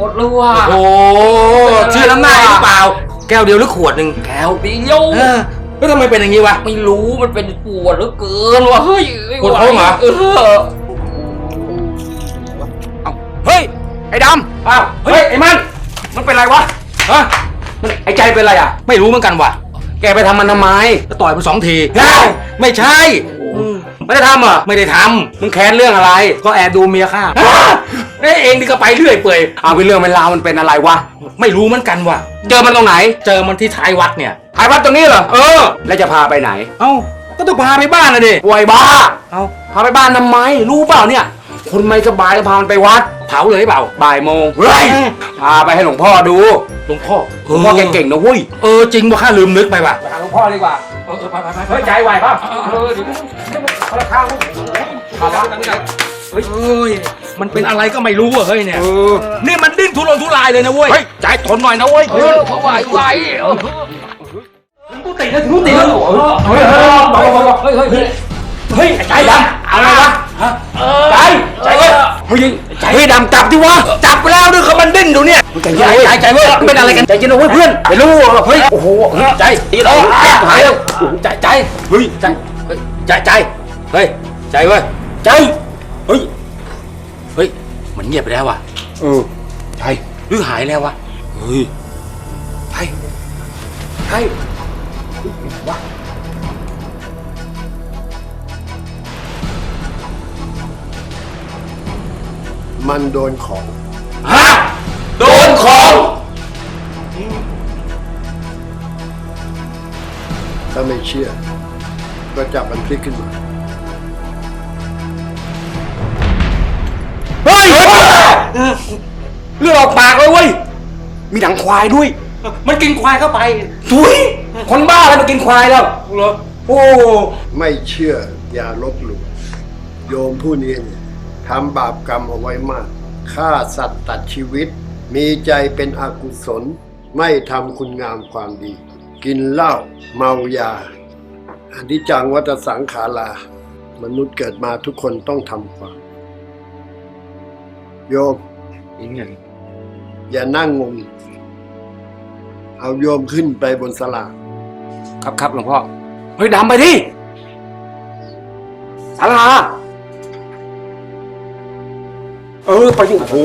มดเลยว่ะโอ้ชื่อน้ำหน้าหรือเปล่า แก้วเดียวหรือขวดหนึ่งแก้วเดียวเออแล้วทำไมเป็นอย่างนี้วะไม่รู้มันเป็นปวดเหลือเกินว่ะเฮ้ยไม่ไปวดท้องเหรอเออเฮ้ยไอ้ดำอ้าวเฮ้ยไอ้มัน มันเป็นไรวะฮะมันไอ้ใจเป็นไรอะ ไม่รู้เหมือนกันว่ะแกไปทำมันทำไมก็ต่อยมันสองทีไม่ใช่ไม่ได้ทำเหรอะไม่ได้ทำมึงแค้นเรื่องอะไร ก็แอบดูเมียข้า เอ้ยเองนี่ก็ไปเรื่อยเปื่อยเอาไปเรื่องเป็นราวมันเป็นอะไรวะ ไม่รู้เหมือนกันว่ะ เจอมันตรงไหนเจอมันที่ท้ายวัดเนี่ยท้ายวัดตรงนี้เหรอ เออ แล้วจะพาไปไหนเอ้าก็ต้องพาไปบ้านนะดิป่วยบ้า เอ้าพาไปบ้านทำไม รู้เปล่าเนี่ย คนไม่สบายพามันไปวัด เผาเลยเปล่า บ่ายโมงเฮ้ยพาไปให้หลวงพ่อดู หลวงพ่อหลวงพ่อเก่งๆนะเว้ย เออจริงว่าข้าลืมนึกไปว่ะหลวงพ่อดีกว่า เออไปไปไปเฮ้ยใจไหวป่ะเออเดี๋ยวคนละข้างพาวัด เฮ้ย เอ้ย มันเป็นอะไรก็ไม่รู้อะเฮ้ยเนี่ยนี่มันดิ้นทุรนทุรายเลยนะเว้ย เฮ้ยใจทนหน่อยนะเว้ยเออเขาไหวไหวเออกูติดแล้วกูติดแล้วเฮ้ยเฮ้ยเฮ้ยเฮ้ยเฮ้ยเฮ้ยใจดำอะไรวะใจใจเว้ยเฮ้ยใจเฮ้ยดำจับดิวะจับไปแล้วด้วยเขามันดิ้นดูเนี่ยใจใจใจใจเว้ยเป็นอะไรกันใจเย็นเว้ยเพื่อนไม่รู้เฮ้ยโอ้โหใจตีเราหายแล้วใจใจเฮ้ยใจใจใจเฮ้ยใจเว้ยใจ เฮ้ย เฮ้ย มันเงียบไปแล้วว่ะ เออใจหรือหายแล้ววะ เฮ้ยใจใจมันโดนของ ฮะ โดนของ ถ้าไม่เชื่อ ก็จับมันพลิกขึ้นมา เลือดออกปากเลยเว้ย มีหนังควายด้วย มันกินควายเข้าไปทุย คนบ้าอะไรมากินควายแล้วเหรอโอ้ ไม่เชื่ออย่าลบหลู่โยมผู้นี้เนี่ยทำบาปกรรมเอาไว้มากฆ่าสัตว์ตัดชีวิต มีใจเป็นอกุศล ไม่ทำคุณงามความดี กินเหล้าเมายาอนิจจังวัฏสังขารา มนุษย์เกิดมาทุกคนต้องทำความ โยมอย่านั่งงง เอาโยมขึ้นไปบนสลาครับครับหลวงพ่อ เฮ้ยดำไปดิสาราเออ ไปดิโอ้โห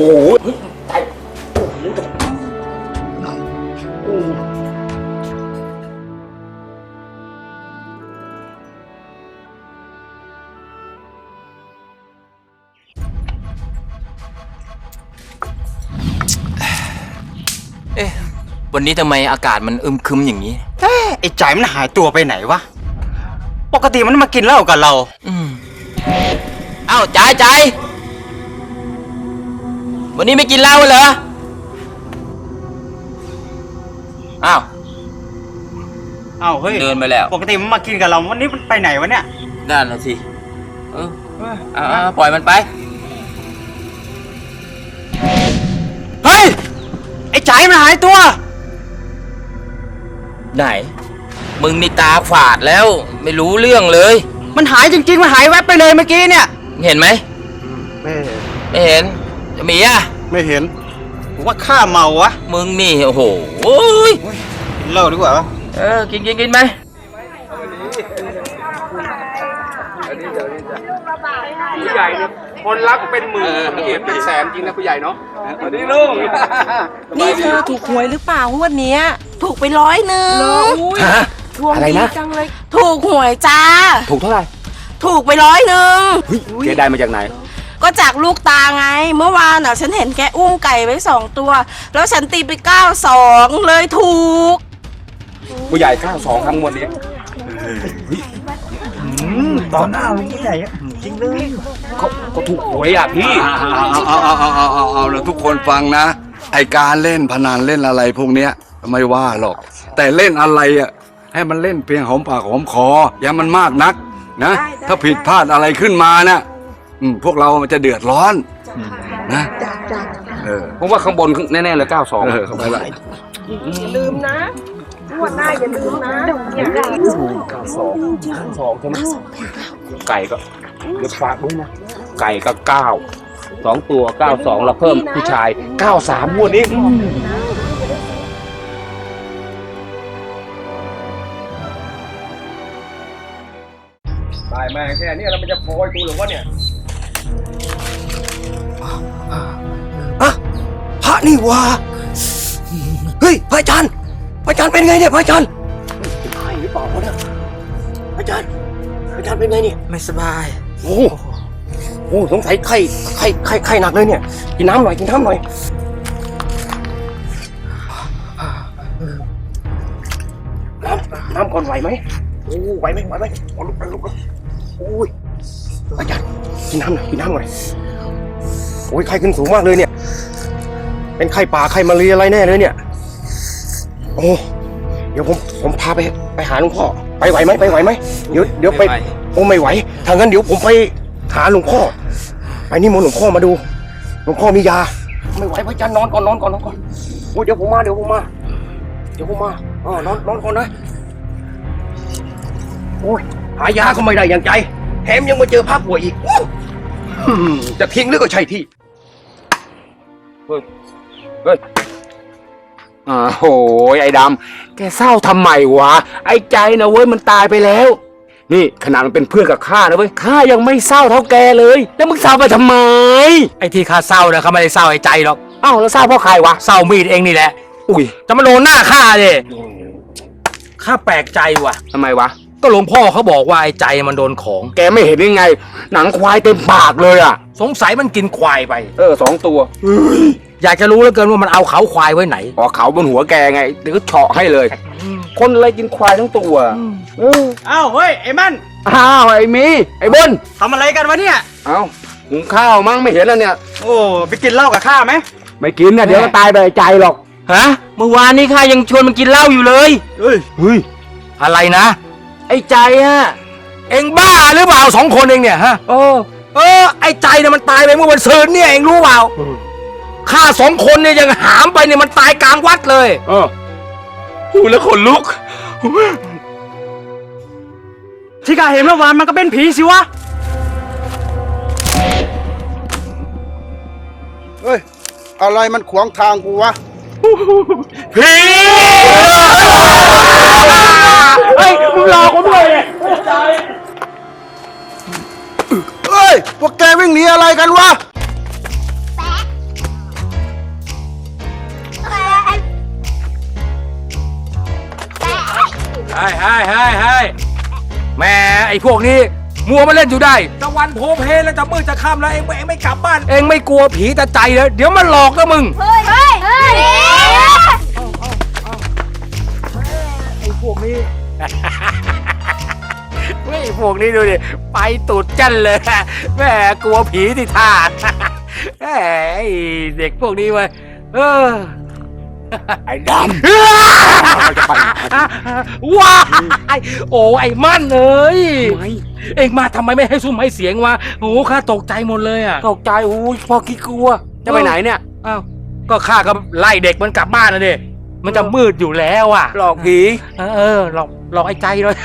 นนี้ทำไมอากาศมันอึมครึมอย่างนี้ เอ๊ะไอ้ใจายมันหายตัวไปไหนวะ ปกติมันมากินเหล้ากับเราอืมเอ้าใจใจวันนี้ไม่กินเหล้าเหรอ อ้าว เอ้าเฮ้ยเดินไปแล้ว ปกติมันมากินกับเรา วันนี้มันไปไหนวะเนี่ยนั่นนะสิเออเอาเอาปล่อยมันไป เฮ้ย ไอ้ใจายมันหายตัว ไหน มึงนี่ตาฝาดแล้ว ไม่รู้เรื่องเลย มันหายจริง ๆ มันหายแวบไปเลยเมื่อกี้เนี่ย เห็นไหม ไม่ไม่เห็นจะมีอะ ไม่เห็นผมว่าข้าเมาวะมึงนี่โอ้โหโอ้ยกินเหล้าดีกว่าวะเออกินกินกินไหมผู้ใหญ่เนี่ย คนรักเป็นหมื่นเกลียดเป็นแสนจริงนะผู้ใหญ่เนาะสวัสดีลุงนี่เธอถูกหวยหรือเปล่างวดเนี้ย ถูกไปร้อยหนึ่งฮะดวงอะไรดีนะ จังเลยถูกหวยจ้า ถูกเท่าไหร่ถูกไปร้อยหนึ่งเฮ้ยแกได้มาจากไหน ก็จากลูกตาไง เมื่อวานอะฉันเห็นแกอุ้มไก่ไว้สองตัว แล้วฉันตีไปเก้าสองเลยถูก ผู้ใหญ่ข้าวสองครั้งวันนี้ ตอนหน้าลุงใหญ่ จริงเลยเขาเขาถูกหวยอะพี่ เอาเอาเอาเอาเอาเอาเอาแล้วทุกคนฟังนะ ไอการเล่นพนันเล่นอะไรพวกเนี้ยไม่ว่าหรอก แต่เล่นอะไรอะให้มันเล่นเพียงหอมปากหอมคอ อย่ามันมากนักนะ ได้ได้ ถ้าผิดพลาดอะไรขึ้นมานะอืมพวกเรามันจะเดือดร้อนนะเออผมว่าข้างบนแน่ๆเลย92เออเข้าไปละอย่าลืมนะงวดหน้าอย่าลืมนะสองใช่ไหมไก่ก็ เดี๋ยวฝากด้วยนะ ไก่ก็เก้าสองตัวเก้าสองเราเพิ่มผู้ชายเก้าสามวันนี้ ตายมาแค่นี้แล้วมันจะโพยกูหรือวะเนี่ย อะพระนี่วะเฮ้ยพระอาจารย์พระอาจารย์เป็นไงเนี่ยพระอาจารย์ใช่หรือเปล่าวะเนี่ยพระอาจารย์พระอาจารย์เป็นไงเนี่ยไม่สบาย โอ้โหโอ้โหสงสัยไข้ไข้ไข้ไข้หนักเลยเนี่ย กินน้ำหน่อย กินน้ำหน่อยน้ำน้ำก่อนไหวไหมโอ้ไหวไหมไหวไหมเอาลุกไปลุกไปโอ้ยพระอาจารย์กินน้ำหน่อยกินน้ำหน่อยโอ้ยไข้ขึ้นสูงมากเลยเนี่ย เป็นไข้ป่าไข้มาเรียอะไรแน่เลยเนี่ย โอ้เดี๋ยวผมผมพาไปไปหาหลวงพ่อ ไปไหวไหมไปไหวไหมเดี๋ยวเดี๋ยวไปไม่ไหว โอ้ไม่ไหวถ้างั้นเดี๋ยวผมไปหาหลวงพ่อ ไปนี่มนต์หลวงพ่อมาดู หลวงพ่อมียา ไม่ไหวพระอาจารย์นอนก่อนนอนก่อนนอนก่อนโอ้ยเดี๋ยวผมมาเดี๋ยวผมมา เดี๋ยวผมมาอ๋อนอนนอนก่อนนะ โอ้ยหายาก็ไม่ได้อย่างใจ แถมยังมาเจอพระป่วยอีกอู้หืมจะทิ้งหรือก็ใช่ที่ เฮ้ย เฮ้ย อ่าโหยไอ้ดำ แกเศร้าทำไมวะ ไอ้ใจนะเว้ยมันตายไปแล้ว นี่ขนาดมันเป็นเพื่อนกับข้านะเว้ยข้ายังไม่เศร้าเท่าแกเลย แล้วมึงเศร้าไปทำไมไอ้ที่ข้าเศร้านะเขาไม่ได้เศร้าไอ้ใจหรอกเอ้าแล้วเศร้าเพราะใครวะเศร้ามีดเองนี่แหละอุ้ยจะมาโดนหน้าข้าดิข้าแปลกใจว่ะทำไมวะ ก็หลวงพ่อเขาบอกว่าไอ้ใจมันโดนของ แกไม่เห็นยังไง หนังควายเต็มปากเลยอะ สงสัยมันกินควายไป เออสองตัวอยากจะรู้เหลือเกินว่ามันเอาเขาควายไว้ไหนออกเขาบนหัวแกไงเดี๋ยวก็เฉาะให้เลย คนอะไรกินควายทั้งตัวเอออ้าวเฮ้ยไอ้มันอ้าวไอ้มีไอ้บนทำอะไรกันวะเนี่ย เอ้าหุงข้าวมั้งไม่เห็นแล้วเนี่ย โอ้ไปกินเหล้ากับข้าไหมไม่กินนะเดี๋ยวก็ตายไปใจหรอกฮะเมื่อวานนี้ข้ายังชวนมันกินเหล้าอยู่เลยเฮ้ยเฮ้ยอะไรนะ ไอ้ใจอะเอ็งบ้าหรือเปล่าสองคนเองเนี่ยฮะ เออ เออ ไอ้ใจเนี่ยมันตายไปเมื่อวันศุกร์เนี่ยเองรู้เปล่าข้าสองคนเนี่ยยังหามไปเนี่ยมันตายกลางวัดเลย เออพูดแล้วขนลุก ที่ข้าเห็นเมื่อวานมันก็เป็นผีสิวะ เฮ้ย อะไรมันขวางทางกูวะ ผี พวกแกวิ่งหนีอะไรกันวะใช่ใช่ใช่ใช่แหม่ไอ้พวกนี้มัวมาเล่นอยู่ได้ ตะวันโพเพแล้วจะมืดจะค่ำแล้วเองเองไม่กลับบ้าน เองไม่กลัวผีแต่ใจเลยเดี๋ยวมันหลอกนะมึง เฮ้ย เฮ้ย เฮ้ยไอ้พวกนี้ เฮ้ยพวกนี้ดูดิ ไปตูดจันเลยแหม่กลัวผีที่ท่าแหมไอ้เด็กพวกนี้เว้ยเออไอ้ดว้ายโอ้ไอ้มั่นเอ้ยเอ็งมาทำไมไม่ให้ซุ้มให้เสียงวะโอ้ข้าตกใจหมดเลยอะำตกใจโอ้ยพ่อคิดกลัว จะไปไหนเนี่ยอ้าวก็ข้าก็ไล่เด็กมันกลับบ้านนะดิ มันจะมืดอยู่แล้วอะ หลอกผีเออเออหลอกหลอกไอ้ใจเลย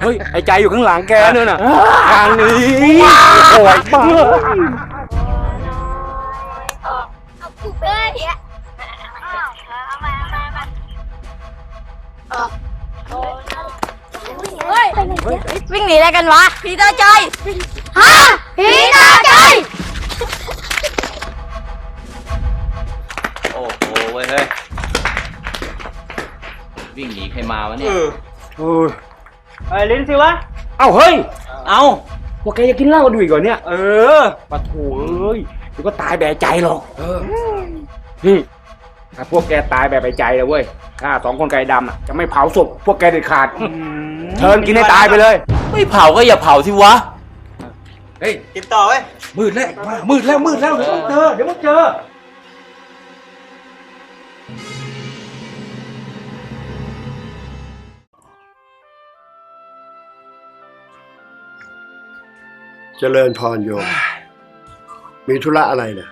เฮ้ยไอ้ใจอยู่ข้างหลังแกเนี่ยน่ะทางนี้โอ้ยบ้าเฮ้ยวิ่งหนีอะไรกันวะผีตาใจฮะผีตาใจโอ้โหเว้ยเฮ้ย วิ่งหนีใครมาวะเนี่ยโอ้ยไอ้ลิ้นสิวะ เอ้าเฮ้ยเอาพวกแกจะกินเหล้ากันอยู่อีกเหรอเนี่ยเออปะโถเอ้ยเดี๋ยวก็ตายแบบใจหรอกเออนี่ถ้าพวกแกตายแบบใจเลยเว้ยข้าสองคนไก่ดำอะจะไม่เผาศพพวกแกเด็ดขาดเชิญกินให้ตายไปเลย ไม่เผาก็อย่าเผาที่วะ เฮ้ย กินต่อเว้ยมืดแล้วมามืดแล้วมืดแล้วเดี๋ยวมึงเจอเดี๋ยวมึงเจอ เจริญพรโยม มีธุระอะไรเนี่ย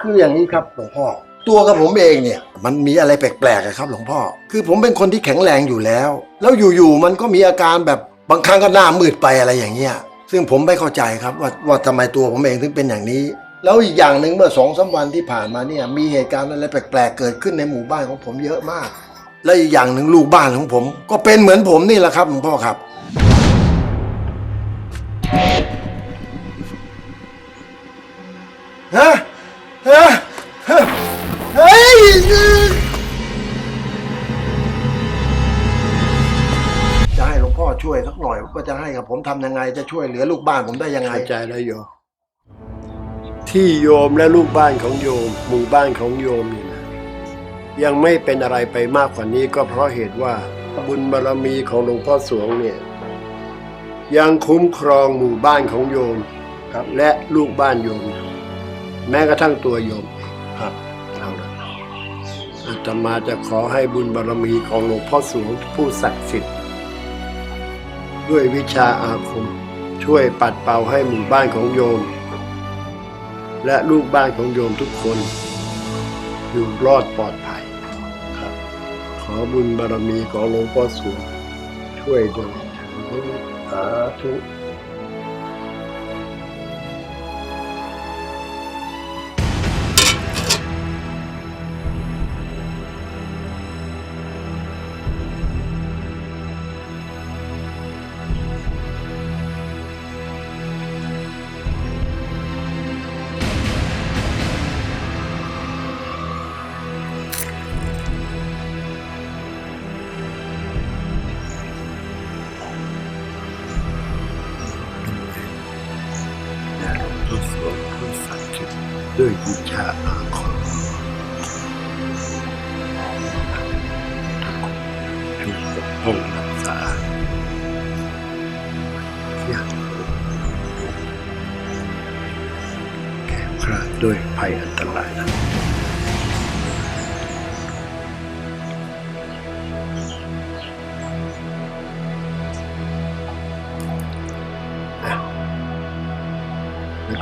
คืออย่างนี้ครับหลวงพ่อ ตัวกับผมเองเนี่ย มันมีอะไรแปลกๆอะครับ หลวงพ่อ คือผมเป็นคนที่แข็งแรงอยู่แล้ว แล้วอยู่ๆมันก็มีอาการแบบบางครั้งก็หน้ามืดไปอะไรอย่างเงี้ย ซึ่งผมไม่เข้าใจครับ ว่าว่าทำไมตัวผมเองถึงเป็นอย่างนี้ แล้วอีกอย่างหนึ่งเมื่อสองสามวันที่ผ่านมาเนี่ยมีเหตุการณ์อะไรแปลกๆเกิดขึ้นในหมู่บ้านของผมเยอะมาก และอีกอย่างหนึ่งลูกบ้านของผม ก็เป็นเหมือนผมนี่แหละครับหลวงพ่อครับ ฮะฮะฮะเฮ้ยจะให้หลวงพ่อช่วยสักหน่อยว่าจะให้กับผมทำยังไง จะช่วยเหลือลูกบ้านผมได้ยังไง เข้าใจแล้วโยมที่โยมและลูกบ้านของโยมหมู่บ้านของโยมนี่นะยังไม่เป็นอะไรไปมากกว่านี้ก็เพราะเหตุว่าบุญบารมีของหลวงพ่อสวงเนี่ยยังคุ้มครองหมู่บ้านของโยมครับและลูกบ้านโยม แม้กระทั่งตัวโยมเองครับเอาละอาตมาจะขอให้บุญบารมีของหลวงพ่อสวงผู้ศักดิ์สิทธิ์ ด้วยวิชาอาคม ช่วยปัดเป่าให้หมู่บ้านของโยม และลูกบ้านของโยมทุกคน อยู่รอดปลอดภัยครับ ขอบุญบารมีของหลวงพ่อสวงช่วยด้วยสาธุ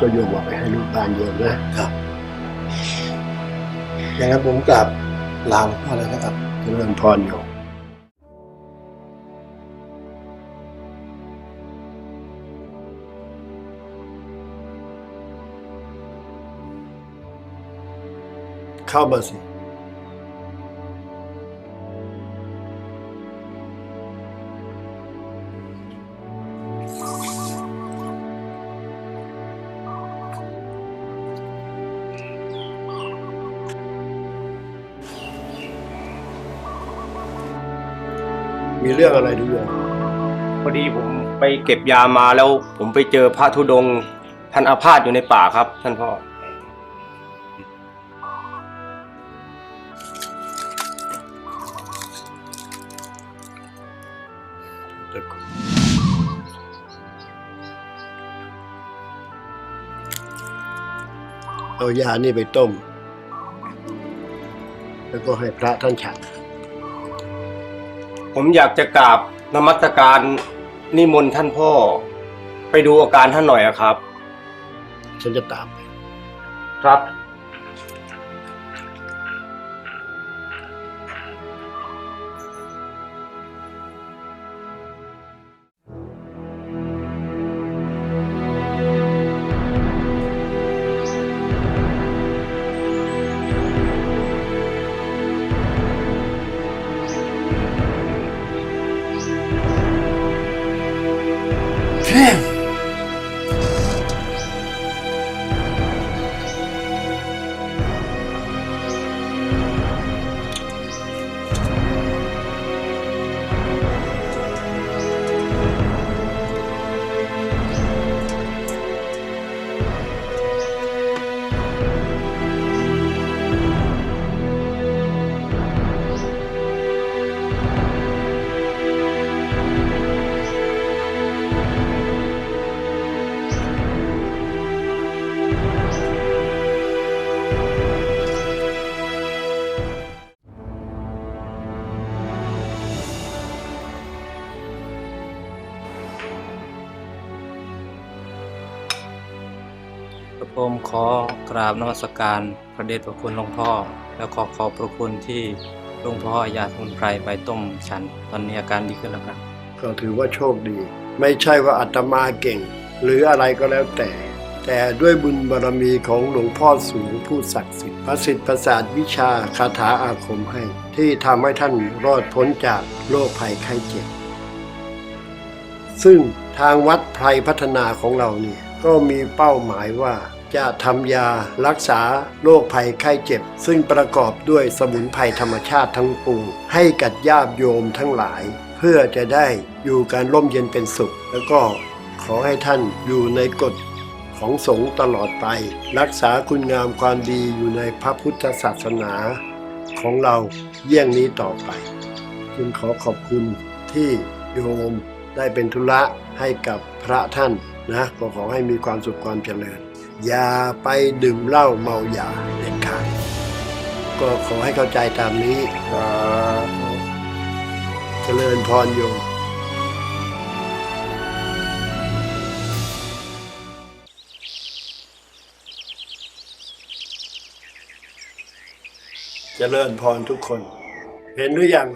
ก็โยมเอาไปให้ลูกบ้านโยมนะครับอย่างนั้นผมกลับลาหลวงพ่อเลยนะครับเจริญพรโยมเข้ามาสิ รื่องอะไรดูโยมพอดีผมไปเก็บยามาแล้ว ผมไปเจอพระธุดงค์ท่านอาพาธอยู่ในป่าครับ ท่านพ่อเดี๋ยวก่อนเอายานี่ไปต้ม แล้วก็ให้พระท่านฉัน ผมอยากจะกราบนมัสการนิมนต์ท่านพ่อ ไปดูอาการท่านหน่อยอะครับ ฉันจะตามไป ครับ ขอกราบนมัสการพระเดชพระคุณหลวงพ่อ แล้วขอขอบพระคุณที่หลวงพ่อยาสมุนไพรไปต้มฉัน ตอนนี้อาการดีขึ้นแล้วครับ ก็ถือว่าโชคดี ไม่ใช่ว่าอาตมาเก่ง หรืออะไรก็แล้วแต่ แต่ด้วยบุญบารมีของหลวงพ่อสูงผู้ศักดิ์สิทธิ์ประสิทธิ์ประสาทวิชาคาถาอาคมให้ ที่ทำให้ท่านรอดพ้นจากโรคภัยไข้เจ็บซึ่งทางวัดไพรพัฒนาของเราเนี่ยก็มีเป้าหมายว่า จะทำยารักษาโรคภัยไข้เจ็บ ซึ่งประกอบด้วยสมุนไพรธรรมชาติทั้งปวงให้กับญาติโยมทั้งหลาย เพื่อจะได้อยู่การร่มเย็นเป็นสุข แล้วก็ขอให้ท่านอยู่ในกฎของสงฆ์ตลอดไป รักษาคุณงามความดีอยู่ในพระพุทธศาสนาของเราเยี่ยงนี้ต่อไป จึงขอขอบคุณที่โยมได้เป็นธุระให้กับพระท่านนะ ก็ขอให้มีความสุขความเจริญ อย่าไปดื่มเหล้าเมายาเด็ดขาดก็ขอให้เข้าใจตามนี้ครับเจริญพรโยมเจริญพรทุกคน เห็นหรือยัง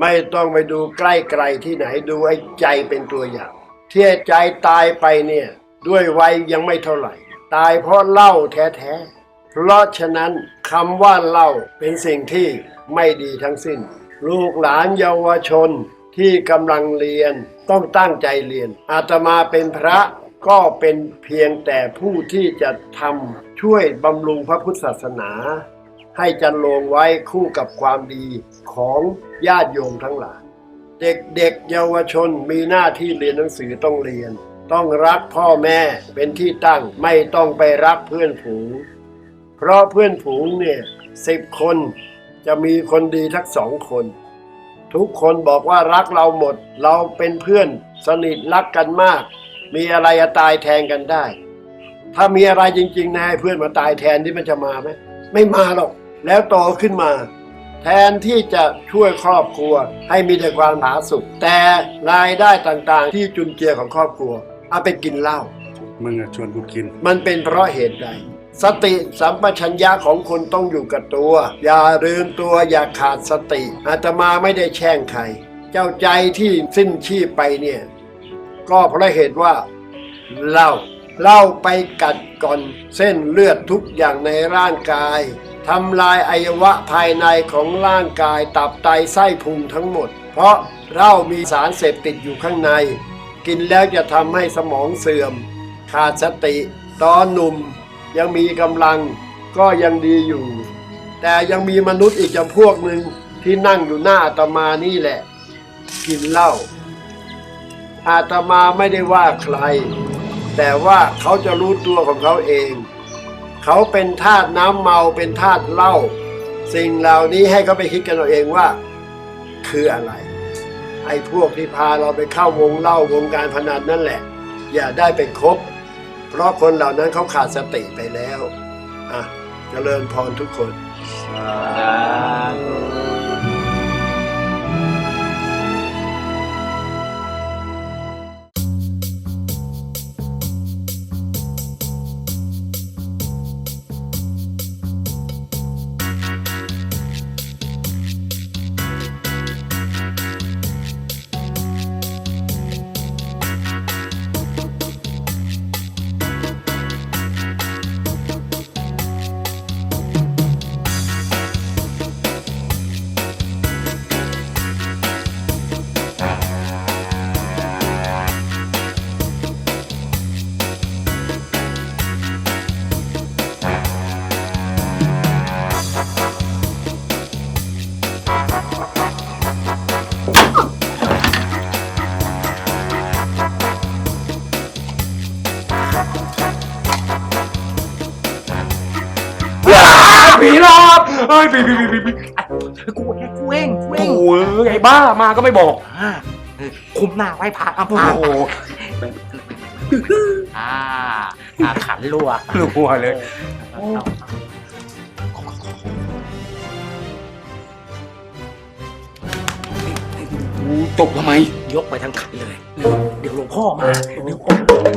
ไม่ต้องไปดูใกล้ไกลที่ไหนดูไอ้ใจเป็นตัวอย่าง ที่ใจตายไปเนี่ย ด้วยวัยยังไม่เท่าไหร่ ตายเพราะเหล้าแท้ๆ เพราะฉะนั้นคำว่าเหล้าเป็นสิ่งที่ไม่ดีทั้งสิ้น ลูกหลานเยาวชนที่กำลังเรียนต้องตั้งใจเรียน อาตมาเป็นพระก็เป็นเพียงแต่ผู้ที่จะทำช่วยบำรุงพระพุทธศาสนา ให้จันลงไว้คู่กับความดีของญาติโยมทั้งหลาย เด็กๆเยาวชนมีหน้าที่เรียนหนังสือต้องเรียน ต้องรักพ่อแม่เป็นที่ตั้งไม่ต้องไปรักเพื่อนฝูง เพราะเพื่อนฝูงเนี่ยสิบคนจะมีคนดีทักสองคน ทุกคนบอกว่ารักเราหมด เราเป็นเพื่อนสนิทรักกันมาก มีอะไรจะตายแทนกันได้ ถ้ามีอะไรจริงๆนะให้เพื่อนมาตายแทนที่มันจะมาไหมไม่มาหรอก แล้วโตขึ้นมา แทนที่จะช่วยครอบครัวให้มีแต่ความผาสุกแต่รายได้ต่างๆ ที่จุนเจือของครอบครัว เอาไปกินเหล้า มึงอะชวนกูกิน มันเป็นเพราะเหตุใด สติสัมปชัญญะของคนต้องอยู่กับตัว อย่าลืมตัวอย่าขาดสติ อาตมาไม่ได้แช่งใคร เจ้าใจที่สิ้นชีพไปเนี่ย ก็เพราะเหตุว่าเหล้าเหล้าไปกัดก่อนเส้นเลือดทุกอย่างในร่างกายทำลายอวัยวะภายในของร่างกายตับไตไส้พุงทั้งหมด เพราะเหล้ามีสารเสพติดอยู่ข้างใน กินแล้วจะทำให้สมองเสื่อม ขาดสติ ตอนหนุ่ม ยังมีกำลังก็ยังดีอยู่ แต่ยังมีมนุษย์อีกจำพวกหนึ่งที่นั่งอยู่หน้าอาตมานี่แหละ กินเหล้าอาตมาไม่ได้ว่าใคร แต่ว่าเขาจะรู้ตัวของเขาเอง เขาเป็นทาสน้ำเมาเป็นทาสเหล้าสิ่งเหล่านี้ให้เขาไปคิดกันเอาเองว่า คืออะไร ไอ้พวกที่พาเราไปเข้าวงเล่าวงการพนันนั่นแหละ อย่าได้ไปคบ เพราะคนเหล่านั้นเขาขาดสติไปแล้ว อะเจริญพรทุกคนผี อกเฮ้ยผีผีผีผีผีกูเองกูเองกูเองโอ้ยไอ้บ้ามาก็ไม่บอกอ่าเออคุมหน้าไว้พาอะโอ้โหอ่าอาขันรั่วรัวเลยกูตบทำไม ยกไปทั้งขันเลย เดี๋ยวหลวงพ่อมา เดี๋ยว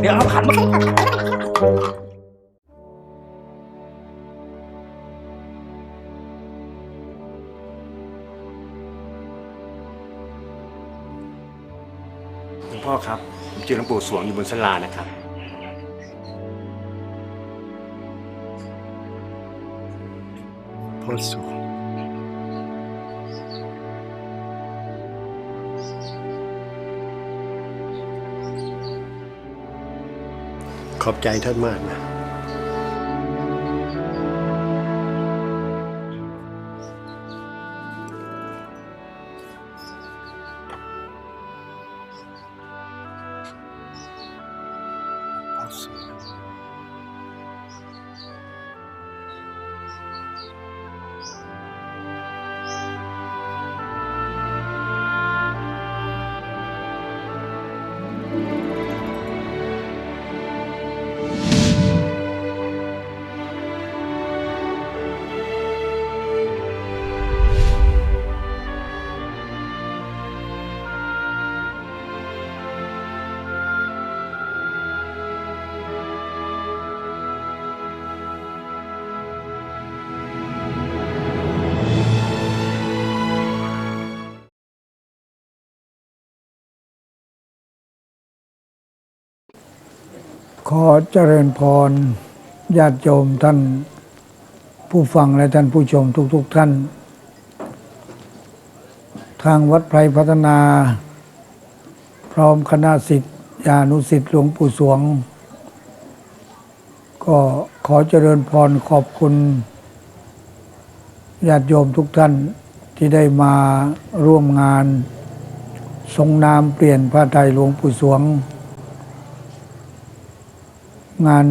เดี๋ยวเอาขันมา เจอหลวงปู่สวงอยู่บนศาลานะครับพ่อสวงขอบใจท่านมากนะ ขอเจริญพรญาติโยมท่านผู้ฟังและท่านผู้ชมทุกๆทท่าน ทางวัดไพรพัฒนา พร้อมคณะสิทธิญานุสิทธิ์หลวงปู่สวง ก็ขอเจริญพรขอบคุณญาติโยมทุกท่านที่ได้มาร่วมงานทรงนามเปลี่ยนพระไตรหลวงปู่สวง งาน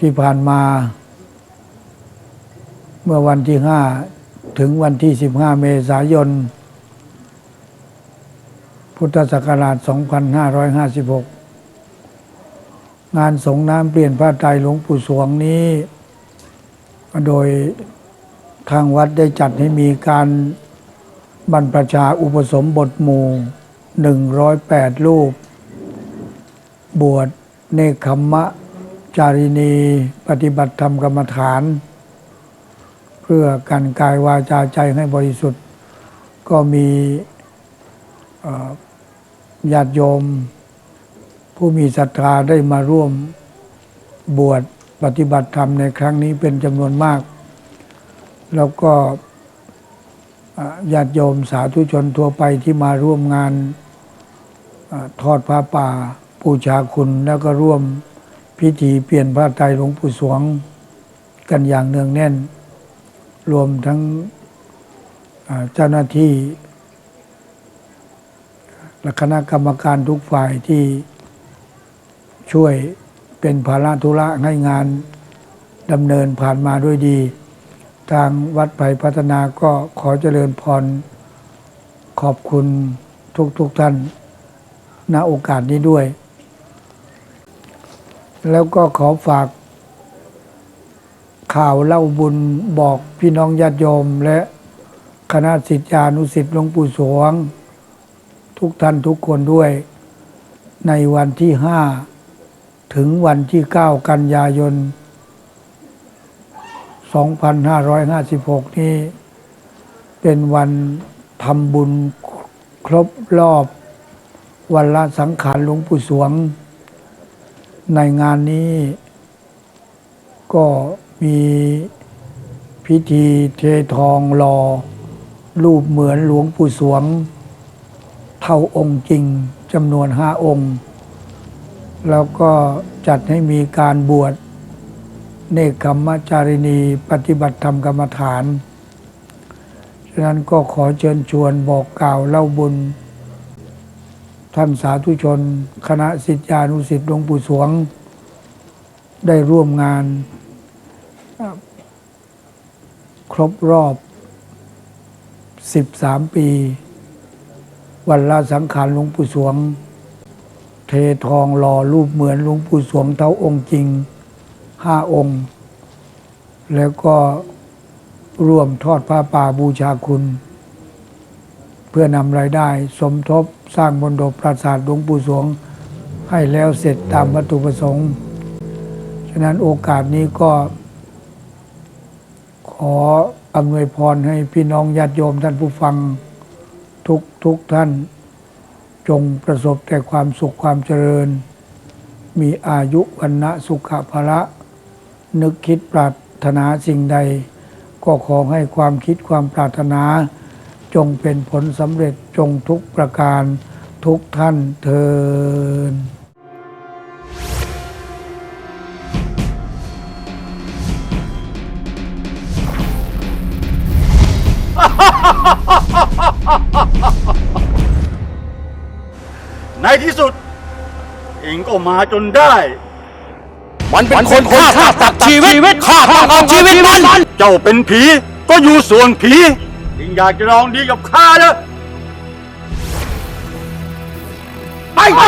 ที่ผ่านมา เมื่อวันที่5ถึงวันที่ 15 เมษายน พุทธศักราช 2556 งานสงน้ำเปลี่ยนพระไตรหลวงปู่สวงนี้ โดยทางวัดได้จัดให้มีการบรรพชาอุปสมบทหมู่ 108 รูป บวช เนคขมมะจารินีปฏิบัติธรรมกรรมฐาน เพื่อการกายวาจาใจให้บริสุทธิ์ ก็มีญาติโยม ผู้มีศรัทธาได้มาร่วมบวชปฏิบัติธรรมในครั้งนี้เป็นจำนวนมาก แล้วก็ญาติโยมสาธุชนทั่วไปที่มาร่วมงานอทอดผ้าป่า ปูชาคุณแล้วก็ร่วมพิธีเปลี่ยนพระไตรหลวงปู่สวงกันอย่างเนืองแน่น รวมทั้งเอ่อเจ้าหน้าที่และคณะกรรมการทุกฝ่ายที่ช่วยเป็นภาระธุระให้งานดำเนินผ่านมาด้วยดี ทางวัดไผ่พัฒนาก็ขอเจริญพร ขอบคุณทุกๆทท่านณโอกาสนี้ด้วย แล้วก็ขอฝาก ข่าวเล่าบุญบอกพี่น้องญาติโยม และคณะสิทธิานุสิทธิ์หลวงปู่สวง ทุกท่านทุกคนด้วย ในวันที่ห้าถึงวันที่เก้ากันยายน 2556 นี้ เป็นวันทำบุญครบรอบ วันละสังขารหลวงปู่สวง ในงานนี้ก็มีพิธีเททองหลอ่อรูปเหมือนหลวงปู่สวง เท่าองค์จริงจำนวนห้าองค์ แล้วก็จัดให้มีการบวชเนคขมมจารินีปฏิบัติธรรมกรรมฐาน ฉะนั้นก็ขอเชิญชวนบอกกล่าวเล่าบุญ ท่านสาธุชน คณะสิทธิานุสิทธิหลวงปู่สวง ได้ร่วมงาน ครบรอบ 13 ปี วันละสังขารหลวงปู่สวง เททองหล่อรูปเหมือนหลวงปู่สวงเท่าองค์จริงห้าองค์ แล้วก็ร่วมทอดผ้าป่าบูชาคุณ เพื่อนำรายได้สมทบสร้างบนดบปราสาทหลวงปู่สวง ให้แล้วเสร็จตามวัตถุประสงค์ ฉะนั้นโอกาสนี้ก็ ขออำนวยพรให้พี่น้องญาติโยมท่านผู้ฟังทุกทุกท่าน จงประสบแต่ความสุขความเจริญ มีอายุวันนะสุขภละ นึกคิดปรารถนาสิ่งใด ก็ขอให้ความคิดความปรารถนา จงเป็นผลสำเร็จจงทุกประการทุกท่านเทินในที่สุด เองก็มาจนได้ มันเป็นคนฆ่าตัดชีวิตฆ่าตัดชีวิตมัน เจ้าเป็นผีก็อยู่ส่วนผีเอ งอยากจะลองดีกับข้าเนอะไปไป